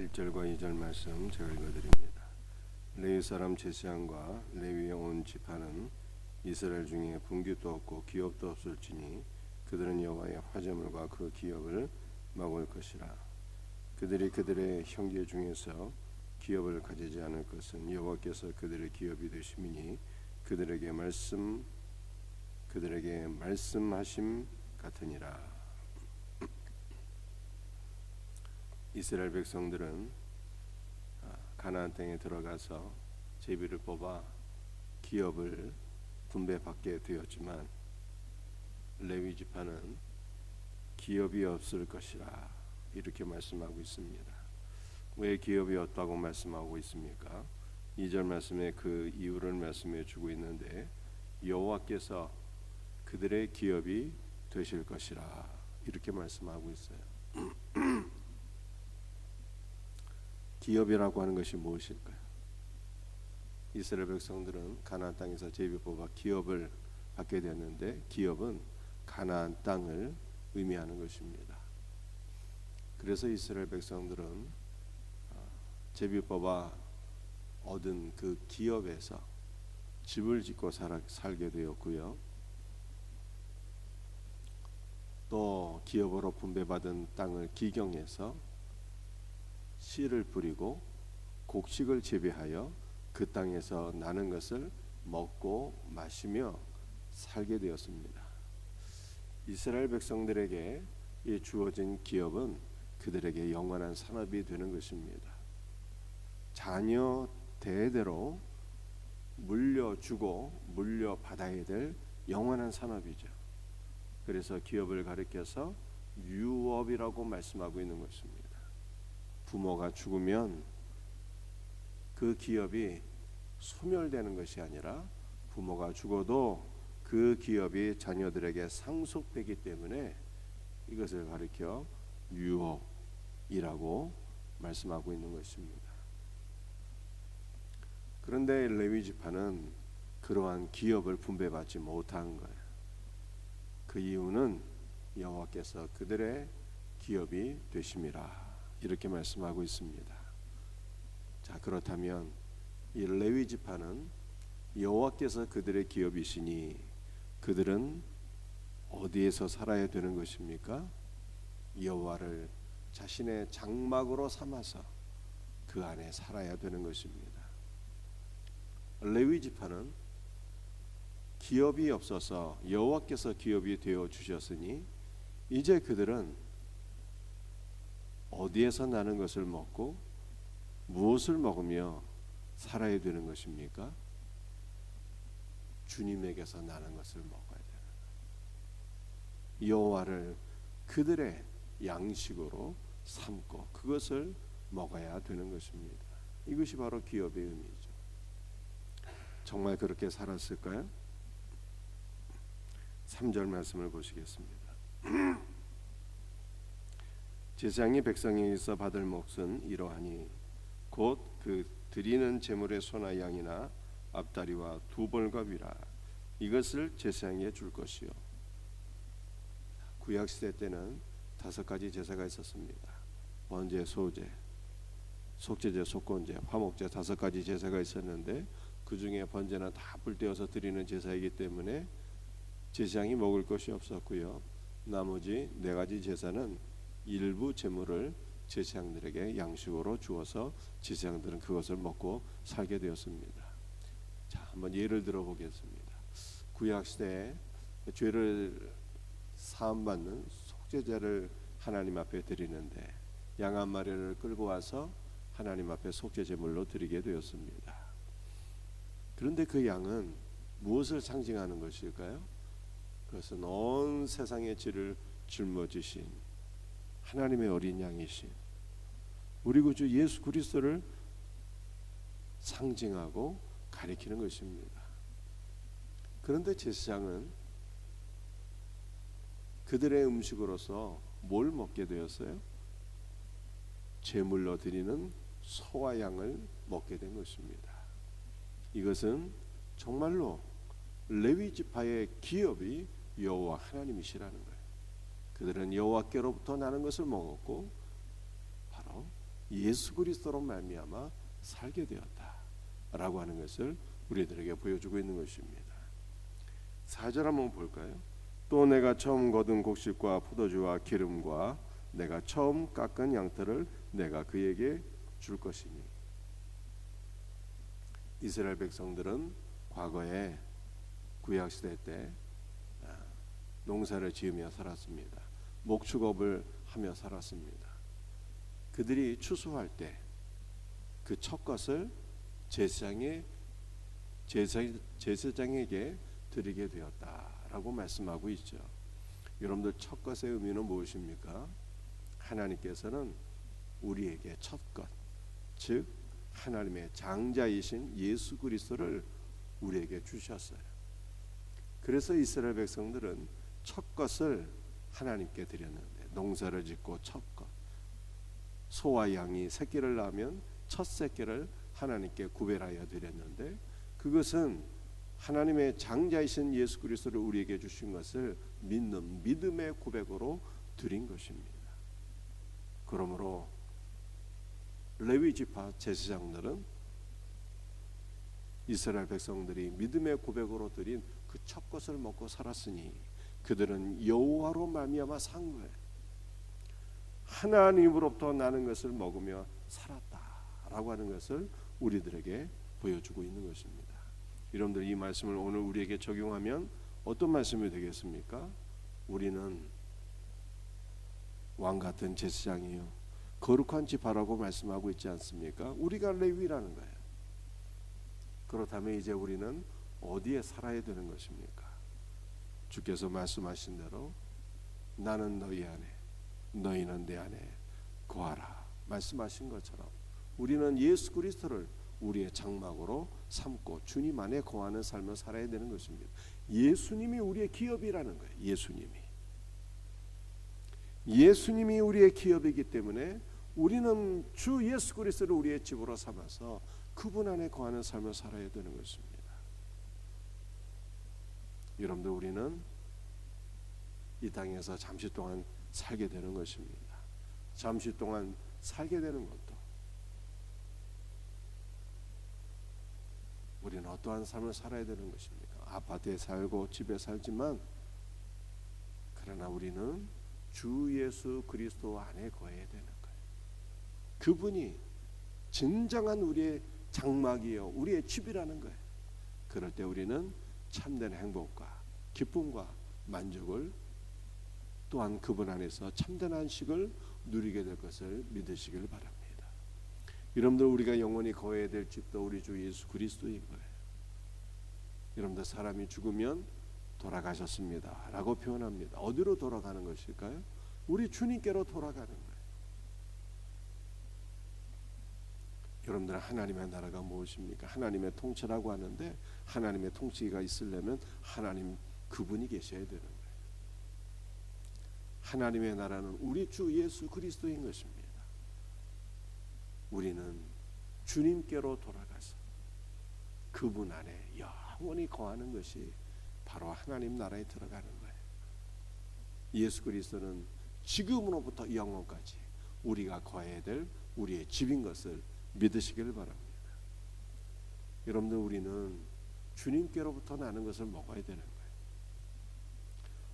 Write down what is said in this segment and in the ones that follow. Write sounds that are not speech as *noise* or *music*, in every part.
1절과 2절 말씀 제가 읽어드립니다. 레위 사람 제시안과 레위의 온 지파는 이스라엘 중에 분규도 없고 기업도 없을지니 그들은 여호와의 화제물과 그 기업을 먹을 것이라. 그들이 그들의 형제 중에서 기업을 가지지 않을 것은 여호와께서 그들의 기업이 되심이니 그들에게 말씀 그들에게 말씀하심 같으니라. 이스라엘 백성들은 아, 가나안 땅에 들어가서 제비를 뽑아 기업을 분배받게 되었지만 레위 지파는 기업이 없을 것이라 이렇게 말씀하고 있습니다. 왜 기업이 없다고 말씀하고 있습니까? 2절 말씀에 그 이유를 말씀해 주고 있는데 여호와께서 그들의 기업이 되실 것이라 이렇게 말씀하고 있어요. 기업이라고 하는 것이 무엇일까요? 이스라엘 백성들은 가나안 땅에서 제비 뽑아 기업을 받게 됐는데 기업은 가나안 땅을 의미하는 것입니다. 그래서 이스라엘 백성들은 어, 제비 뽑아 얻은 그 기업에서 집을 짓고 살아, 살게 되었고요. 또 기업으로 분배받은 땅을 기경해서 씨를 뿌리고 곡식을 재배하여 그 땅에서 나는 것을 먹고 마시며 살게 되었습니다. 이스라엘 백성들에게 주어진 기업은 그들에게 영원한 산업이 되는 것입니다. 자녀 대대로 물려주고 물려받아야 될 영원한 산업이죠. 그래서 기업을 가리켜서 유업이라고 말씀하고 있는 것입니다. 부모가 죽으면 그 기업이 소멸되는 것이 아니라 부모가 죽어도 그 기업이 자녀들에게 상속되기 때문에 이것을 가리켜 유업이라고 말씀하고 있는 것입니다. 그런데 레위 지파는 그러한 기업을 분배받지 못한 거예요. 그 이유는 여호와께서 그들의 기업이 되심이라. 이렇게 말씀하고 있습니다. 자 그렇다면 이 레위 지파는 여호와께서 그들의 기업이시니 그들은 어디에서 살아야 되는 것입니까? 여호와를 자신의 장막으로 삼아서 그 안에 살아야 되는 것입니다. 레위 지파는 기업이 없어서 여호와께서 기업이 되어 주셨으니 이제 그들은 어디에서 나는 것을 먹고 무엇을 먹으며 살아야 되는 것입니까? 주님에게서 나는 것을 먹어야 되는 여호와를 그들의 양식으로 삼고 그것을 먹어야 되는 것입니다. 이것이 바로 기업의 의미죠. 정말 그렇게 살았을까요? 3절 말씀을 보시겠습니다. *clears throat* 제사장이 백성에게서 받을 몫은 이러하니 곧 그 드리는 제물의 소나 양이나 앞다리와 두 벌과 위라 이것을 제사장에 줄 것이요 구약 시대 때는 다섯 가지 제사가 있었습니다. 번제, 소제, 속제제, 속건제, 화목제 다섯 가지 제사가 있었는데 그 중에 번제는 다 불태워서 드리는 제사이기 때문에 제사장이 먹을 것이 없었고요. 나머지 네 가지 제사는 일부 재물을 제사장들에게 양식으로 주어서 제사장들은 그것을 먹고 살게 되었습니다. 자, 한번 예를 들어 보겠습니다. 구약 시대에 죄를 사함 받는 속죄제를 하나님 앞에 드리는데 양 한 마리를 끌고 와서 하나님 앞에 속죄 제물로 드리게 되었습니다. 그런데 그 양은 무엇을 상징하는 것일까요? 그것은 온 세상의 죄를 짊어지신 하나님의 어린 양이신 우리 구주 예수 그리스도를 상징하고 가리키는 것입니다. 그런데 제사장은 그들의 음식으로서 뭘 먹게 되었어요? 제물로 드리는 소와 양을 먹게 된 것입니다. 이것은 정말로 레위 지파의 기업이 여호와 하나님이시라는 거예요. 그들은 여호와께로부터 나는 것을 먹었고 바로 예수 그리스도로 말미암아 살게 되었다라고 하는 것을 우리들에게 보여주고 있는 것입니다. 4절 한번 볼까요? 또 내가 처음 거둔 곡식과 포도주와 기름과 내가 처음 깎은 양털을 내가 그에게 줄 것이니 이스라엘 백성들은 과거에 구약 시대 때 아, 농사를 지으며 살았습니다. 목축업을 하며 살았습니다. 그들이 추수할 때 그 첫 것을 제사장에 제사, 제사장에게 드리게 되었다라고 말씀하고 있죠. 여러분들 첫 것의 의미는 무엇입니까? 하나님께서는 우리에게 첫 것, 즉 하나님의 장자이신 예수 그리스도를 우리에게 주셨어요. 그래서 이스라엘 백성들은 첫 것을 하나님께 드렸는데 농사를 짓고 첫 것. 소와 양이 새끼를 낳으면 첫 새끼를 하나님께 구별하여 드렸는데 그것은 하나님의 장자이신 예수 그리스도를 우리에게 주신 것을 믿는 믿음의 고백으로 드린 것입니다. 그러므로 레위 지파 제사장들은 이스라엘 백성들이 믿음의 고백으로 드린 그 첫 것을 먹고 살았으니 그들은 여호와로 말미암아 산 거예요. 하나님으로부터 나는 것을 먹으며 살았다라고 하는 것을 우리들에게 보여주고 있는 것입니다. 여러분들 이 말씀을 오늘 우리에게 적용하면 어떤 말씀이 되겠습니까? 우리는 왕 같은 제사장이요 거룩한 지파라고 말씀하고 있지 않습니까? 우리가 레위라는 거예요. 그렇다면 이제 우리는 어디에 살아야 되는 것입니까? 주께서 말씀하신 대로 나는 너희 안에 너희는 내 안에 거하라 말씀하신 것처럼 우리는 예수 그리스도를 우리의 장막으로 삼고 주님 안에 거하는 삶을 살아야 되는 것입니다. 예수님이 우리의 기업이라는 거예요. 예수님이 예수님이 우리의 기업이기 때문에 우리는 주 예수 그리스도를 우리의 집으로 삼아서 그분 안에 거하는 삶을 살아야 되는 것입니다. 여러분들 우리는 이 땅에서 잠시 동안 살게 되는 것입니다. 잠시 동안 살게 되는 것도 우리는 어떠한 삶을 살아야 되는 것입니까? 아파트에 살고 집에 살지만 그러나 우리는 주 예수 그리스도 안에 거해야 되는 거예요. 그분이 진정한 우리의 장막이요, 우리의 집이라는 거예요. 그럴 때 우리는 참된 행복과 기쁨과 만족을 또한 그분 안에서 참된 안식을 누리게 될 것을 믿으시길 바랍니다. 여러분들 우리가 영원히 거해야 될 집도 우리 주 예수 그리스도인 거예요. 여러분들 사람이 죽으면 돌아가셨습니다라고 표현합니다. 어디로 돌아가는 것일까요? 우리 주님께로 돌아가는 거예요. 여러분들 하나님의 나라가 무엇입니까? 하나님의 통치라고 하는데 하나님의 통치가 있으려면 하나님 그분이 계셔야 되는 거예요. 하나님의 나라는 우리 주 예수 그리스도인 것입니다. 우리는 주님께로 돌아가서 그분 안에 영원히 거하는 것이 바로 하나님 나라에 들어가는 거예요. 예수 그리스도는 지금으로부터 영원까지 우리가 거해야 될 우리의 집인 것을 믿으시기를 바랍니다. 여러분들 우리는 주님께로부터 나는 것을 먹어야 되는 거예요.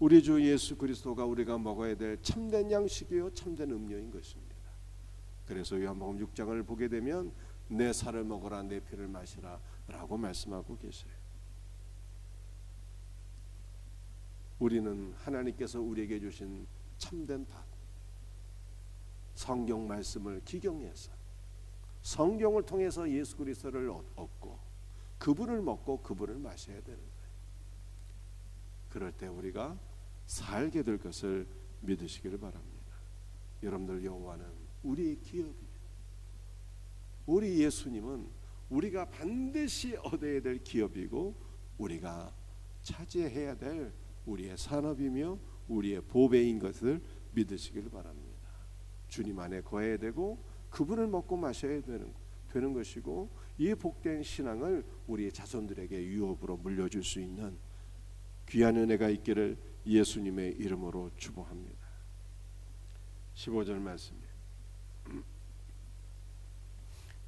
우리 주 예수 그리스도가 우리가 먹어야 될 참된 양식이요 참된 음료인 것입니다. 그래서 요한복음 6장을 보게 되면 내 살을 먹어라 내 피를 마시라라고 말씀하고 계세요. 우리는 하나님께서 우리에게 주신 참된 밥 성경 말씀을 기경해서 성경을 통해서 예수 그리스도를 얻고 그분을 먹고 그분을 마셔야 되는 거예요. 그럴 때 우리가 살게 될 것을 믿으시기를 바랍니다. 여러분들 여호와는 우리의 기업이에요. 우리 예수님은 우리가 반드시 얻어야 될 기업이고 우리가 차지해야 될 우리의 산업이며 우리의 보배인 것을 믿으시기를 바랍니다. 주님 안에 거해야 되고 그분을 먹고 마셔야 되는 되는 것이고 이 복된 신앙을 우리의 자손들에게 유업으로 물려줄 수 있는 귀한 은혜가 있기를 예수님의 이름으로 축복합니다. 15절 말씀이에요. *clears throat*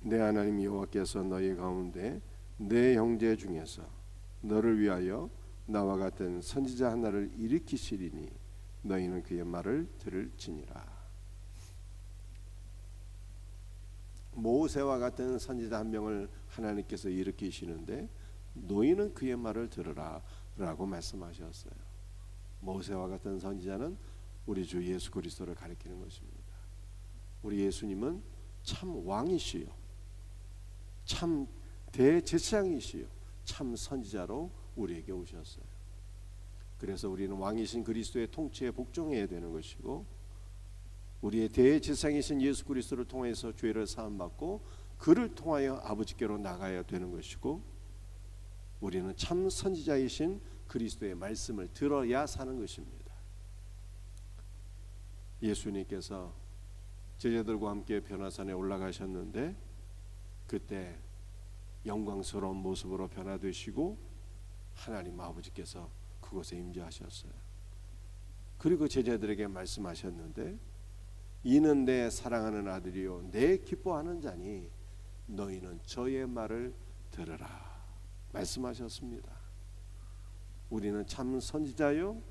내 하나님 여호와께서 너희 가운데 내 형제 중에서 너를 위하여 나와 같은 선지자 하나를 일으키시리니 너희는 그의 말을 들을지니라. 모세와 같은 선지자 한 명을 하나님께서 일으키시는데 너희는 그의 말을 들으라라고 말씀하셨어요. 모세와 같은 선지자는 우리 주 예수 그리스도를 가리키는 것입니다. 우리 예수님은 참 왕이시요, 참 대제사장이시요, 참 선지자로 우리에게 오셨어요. 그래서 우리는 왕이신 그리스도의 통치에 복종해야 되는 것이고 우리의 대제사장이신 예수 그리스도를 통해서 죄를 사함 받고 그를 통하여 아버지께로 나가야 되는 것이고 우리는 참 선지자이신 그리스도의 말씀을 들어야 사는 것입니다. 예수님께서 제자들과 함께 변화산에 올라가셨는데 그때 영광스러운 모습으로 변화되시고 하나님 아버지께서 그곳에 임재하셨어요. 그리고 제자들에게 말씀하셨는데 이는 내 사랑하는 아들이요 내 기뻐하는 자니 너희는 저의 말을 들으라 말씀하셨습니다. 우리는 참 선지자요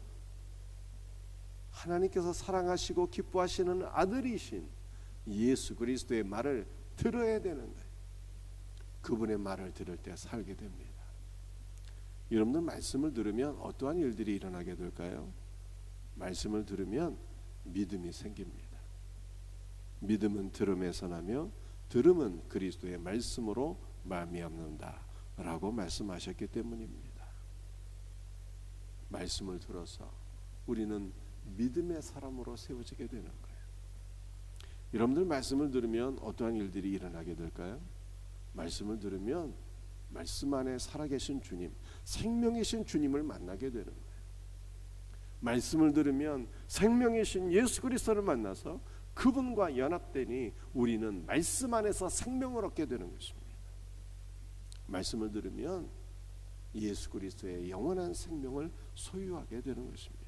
하나님께서 사랑하시고 기뻐하시는 아들이신 예수 그리스도의 말을 들어야 되는 거예요. 그분의 말을 들을 때 살게 됩니다. 여러분들 말씀을 들으면 어떠한 일들이 일어나게 될까요? 말씀을 들으면 믿음이 생깁니다. 믿음은 들음에서 나며 들음은 그리스도의 말씀으로 말미암는다라고 말씀하셨기 때문입니다. 말씀을 들어서 우리는 믿음의 사람으로 세워지게 되는 거예요. 여러분들 말씀을 들으면 어떠한 일들이 일어나게 될까요? 말씀을 들으면 말씀 안에 살아계신 주님, 생명이신 주님을 만나게 되는 거예요. 말씀을 들으면 생명이신 예수 그리스도를 만나서 그분과 연합되니 우리는 말씀 안에서 생명을 얻게 되는 것입니다. 말씀을 들으면 예수 그리스도의 영원한 생명을 소유하게 되는 것입니다.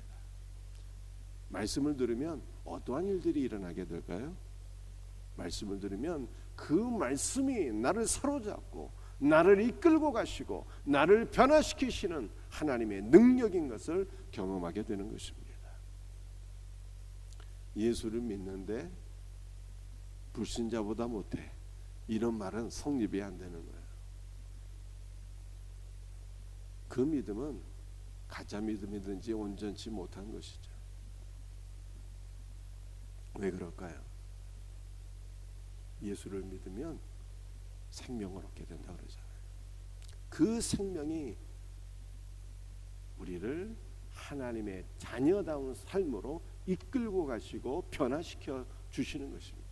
말씀을 들으면 어떠한 일들이 일어나게 될까요? 말씀을 들으면 그 말씀이 나를 사로잡고 나를 이끌고 가시고 나를 변화시키시는 하나님의 능력인 것을 경험하게 되는 것입니다. 예수를 믿는데 불신자보다 못해 이런 말은 성립이 안 되는 거예요. 그 믿음은 가짜 믿음이든지 온전치 못한 것이죠. 왜 그럴까요? 예수를 믿으면 생명을 얻게 된다 그러잖아요. 그 생명이 우리를 하나님의 자녀다운 삶으로 이끌고 가시고 변화시켜 주시는 것입니다.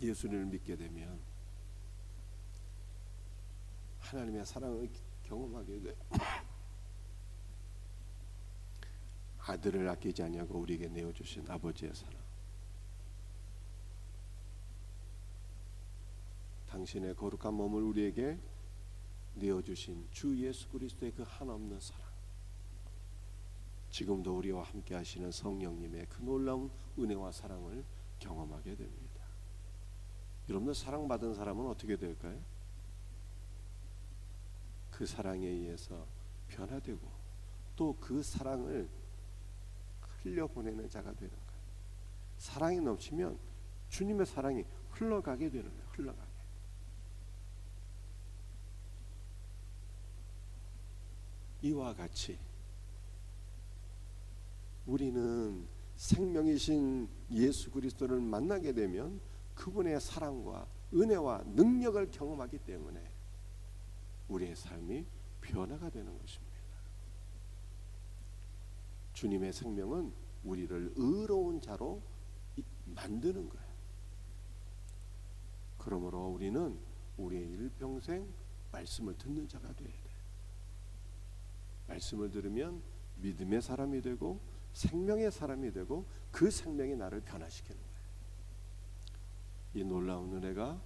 예수를 믿게 되면 하나님의 사랑을 경험하게 돼. 아들을 아끼지 아니하고 우리에게 내어 주신 아버지의 사랑. 당신의 거룩한 몸을 우리에게 내어 주신 주 예수 그리스도의 그 한없는 사랑. 지금도 우리와 함께 하시는 성령님의 그 놀라운 은혜와 사랑을 경험하게 됩니다. 여러분들 사랑받은 사람은 어떻게 될까요? 그 사랑에 의해서 변화되고 또 그 사랑을 흘려보내는 자가 되는 거예요. 사랑이 넘치면 주님의 사랑이 흘러가게 되는 거예요. 흘러가게. 이와 같이 우리는 생명이신 예수 그리스도를 만나게 되면 그분의 사랑과 은혜와 능력을 경험하기 때문에 우리의 삶이 변화가 되는 것입니다. 주님의 생명은 우리를 의로운 자로 만드는 거예요. 그러므로 우리는 우리의 일평생 말씀을 듣는 자가 되어야 돼. 말씀을 들으면 믿음의 사람이 되고 생명의 사람이 되고 그 생명이 나를 변화시키는 거예요. 이 놀라운 은혜가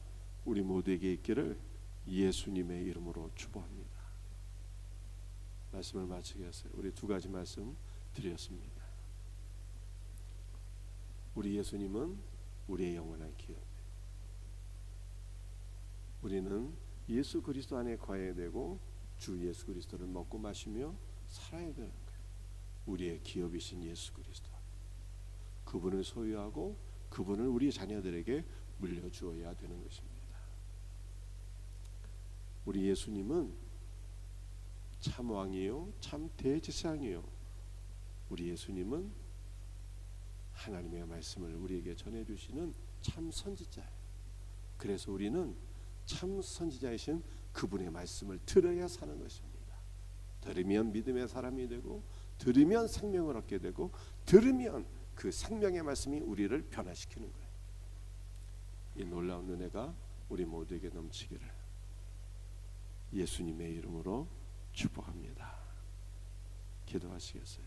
우리 모두에게 있기를 예수님의 이름으로 축복합니다. 말씀을 마치겠어요. 우리 두 가지 말씀 드렸습니다. 우리 예수님은 우리의 영원한 기업. 우리는 예수 그리스도 안에 거해야 되고 주 예수 그리스도를 먹고 마시며 살아야 되는 거예요. 우리의 기업이신 예수 그리스도. 그분을 소유하고 그분을 우리 자녀들에게 물려주어야 되는 것입니다. 우리 예수님은 참 왕이요, 참 대제사장이요. 우리 예수님은 하나님의 말씀을 우리에게 전해 주시는 참 선지자예요. 그래서 우리는 참 선지자이신 그분의 말씀을 들어야 사는 것입니다. 들으면 믿음의 사람이 되고 들으면 생명을 얻게 되고 들으면 그 생명의 말씀이 우리를 변화시키는 거예요. 이 놀라운 은혜가 우리 모두에게 넘치기를 예수님의 이름으로 축복합니다. 기도하시겠어요?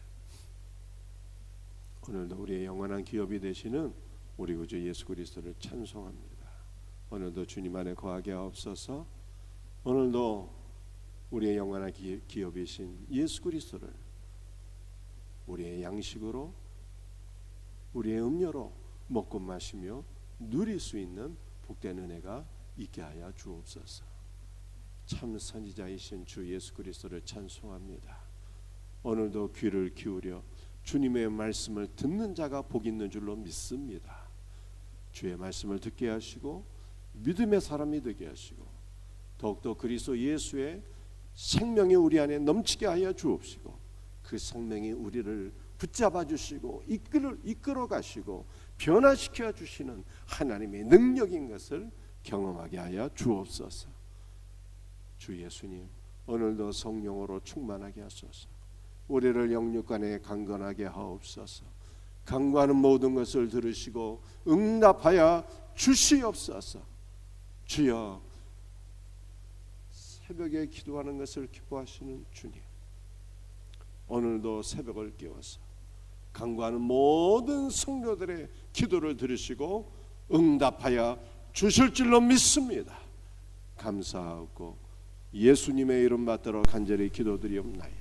오늘도 우리의 영원한 기업이 되시는 우리 구주 예수 그리스도를 찬송합니다. 오늘도 주님 안에 거하게 하옵소서. 오늘도 우리의 영원한 기, 기업이신 예수 그리스도를 우리의 양식으로 우리의 음료로 먹고 마시며 누릴 수 있는 복된 은혜가 있게 하여 주옵소서. 참 선지자이신 주 예수 그리스도를 찬송합니다. 오늘도 귀를 기울여 주님의 말씀을 듣는 자가 복 있는 줄로 믿습니다. 주의 말씀을 듣게 하시고 믿음의 사람이 되게 하시고 더욱더 그리스도 예수의 생명이 우리 안에 넘치게 하여 주옵시고 그 생명이 우리를 붙잡아 주시고 이끌어 이끌어 가시고 변화시켜 주시는 하나님의 능력인 것을 경험하게 하여 주옵소서. 주 예수님 오늘도 성령으로 충만하게 하소서. 우리를 영육간에 강건하게 하옵소서. 강구하는 모든 것을 들으시고 응답하여 주시옵소서. 주여 새벽에 기도하는 것을 기뻐하시는 주님. 오늘도 새벽을 깨워서 강구하는 모든 성도들의 기도를 들으시고 응답하여 주실 줄로 믿습니다. 감사하고 예수님의 이름 받들어 간절히 기도드리옵나이다.